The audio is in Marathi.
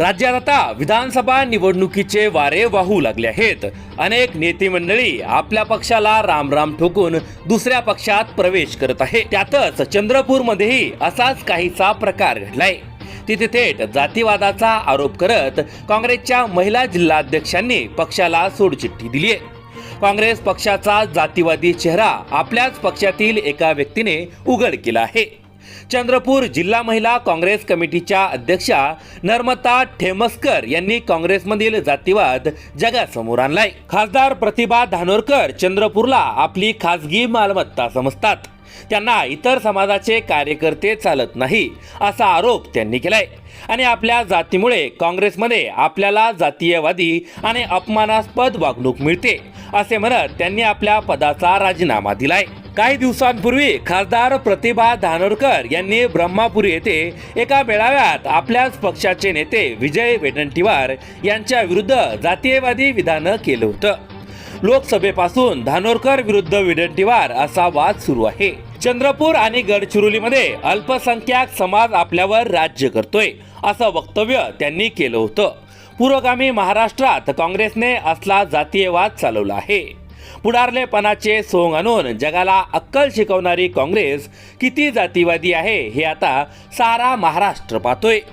राज्यात आता विधानसभा निवडणुकीचे वारे वाहू लागले आहेत. अनेक नेते मंडळी आपल्या पक्षाला रामराम ठोकून दुसऱ्या पक्षात प्रवेश करत आहे. त्यातच चंद्रपूरमध्येही असाच काहीसा प्रकार घडलाय. तिथे थेट जातीवादाचा आरोप करत काँग्रेसच्या महिला जिल्हाध्यक्षांनी पक्षाला सोडचिठ्ठी दिली आहे काँग्रेस पक्षाचा जातीवादी चेहरा आपल्याच पक्षातील एका व्यक्तीने उघड केला आहे. चंद्रपूर जिल्हा महिला काँग्रेस कमिटीच्या अध्यक्षा नर्मता ठेमसकर यांनी काँग्रेसमधील जातीवाद जगासमोर आणलाय. खासदार प्रतिभा धानोरकर चंद्रपूरला आपली खासगी मालमत्ता समजतात. त्यांना इतर समाजाचे कार्यकर्ते चालत नाही असा आरोप त्यांनी केलाय. आणि आपल्या जातीमुळे काँग्रेसमध्ये आपल्याला जातीयवादी आणि अपमानास्पद वागणूक मिळते असे म्हणत त्यांनी आपल्या पदाचा राजीनामा दिलाय. काही दिवसांपूर्वी खासदार प्रतिभा धानोरकर यांनी ब्रह्मापुरी येथे एका मेळाव्यात आपल्याच पक्षाचे नेते विजय वेडंटीवार यांच्या विरुद्ध जातीयवादी विधानं केलं होतं. लोकसभेपासून धानोरकर विरुद्ध विडंटीवार असा वाद सुरू आहे. चंद्रपूर आणि गडचिरोलीमध्ये अल्पसंख्याक समाज आपल्यावर राज्य करतोय असं वक्तव्य त्यांनी केलं होतं. पुरोगामी महाराष्ट्रात काँग्रेसने असला जातीयवाद चालवला आहे. पुढारलेपणाचे सोंग आणून जगाला अक्कल शिकवणारी काँग्रेस किती जातीवादी आहे हे आता सारा महाराष्ट्र पाहतोय.